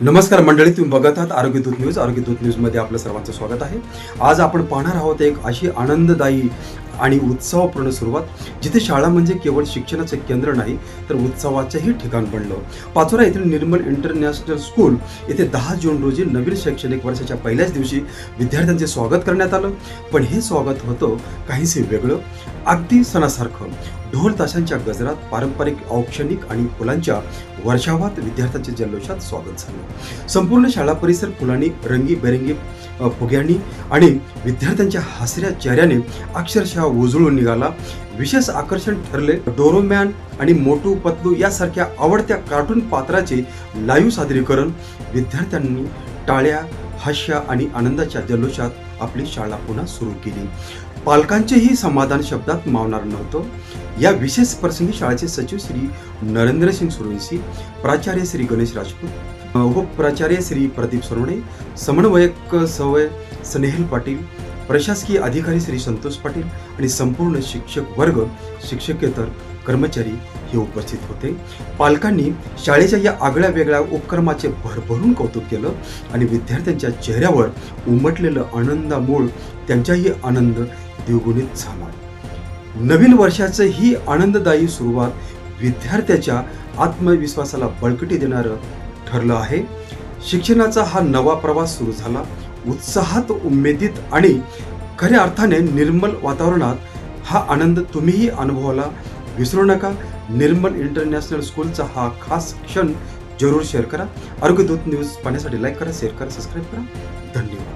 नमस्कार मंडळी तुम्ही बघत आहात आरोग्यदूत न्यूज. आरोग्यदूत न्यूजमध्ये आपलं सर्वांचं स्वागत आहे. आज आपण पाहणार आहोत एक अशी आनंददायी आणि उत्सवपूर्ण सुरुवात जिथे शाळा म्हणजे केवळ शिक्षणाचे केंद्र नाही तर उत्सवाचंही ठिकाण बनलं. पाचोरा येथील निर्मल इंटरनॅशनल स्कूल येथे दहा जून रोजी नवीन शैक्षणिक वर्षाच्या पहिल्याच दिवशी विद्यार्थ्यांचे स्वागत करण्यात आलं. पण हे स्वागत होतं काहीसे वेगळं. अगदी सणासारखं. ढोल ताशांच्या गजरात पारंपरिक औक्षणिक आणि फुलांच्या वर्षावात विद्यार्थ्यांचे जल्लोषात स्वागत झालं. संपूर्ण शाळा परिसर फुलांनी रंगीबेरंगी फुग्यांनी आणि विद्यार्थ्यांच्या हसऱ्या चेहऱ्याने अक्षरशः उजळून निघाला. विशेष आकर्षण ठरले डोरोमॅन आणि मोटू पतलू यासारख्या आवडत्या कार्टून पात्राचे लाईव्ह सादरीकरण. विद्यार्थ्यांनी टाळ्या हास्य आणि आनंदाच्या जल्लोषात आपली शाळा पुन्हा सुरू केली. पालकांचेही समाधान शब्दात मावणार नव्हतं. या विशेष प्रसंगी शाळेचे सचिव श्री नरेंद्र सिंग सुरवंशी प्राचार्य श्री गणेश राजपूत उपप्राचार्य श्री प्रदीप सोनवणे समन्वयक सवय स्नेहल पाटील प्रशासकीय अधिकारी श्री संतोष पाटील आणि संपूर्ण शिक्षक वर्ग शिक्षकेतर कर्मचारी हे उपस्थित होते. पालकांनी शाळेच्या या आगळ्या वेगळ्या उपक्रमाचे भरभरून कौतुक केलं आणि विद्यार्थ्यांच्या चेहऱ्यावर उमटलेलं आनंदामूळ त्यांचाही आनंद द्विगुणित झाला. नवीन वर्षाचं ही आनंददायी सुरुवात विद्यार्थ्याच्या आत्मविश्वासाला बळकटी देणारं ठरलं आहे. शिक्षणाचा हा नवा प्रवास सुरू झाला. उत्साहात उमेदीत आणि खऱ्या अर्थाने निर्मल वातावरणात हा आनंद तुम्हीही अनुभवाला. विसरू नका निर्मल इंटरनॅशनल स्कूलचा हा खास क्षण जरूर शेअर करा. आरोग्य दूत न्यूज पाहण्यासाठी लाईक करा शेअर करा सबस्क्राईब करा. धन्यवाद.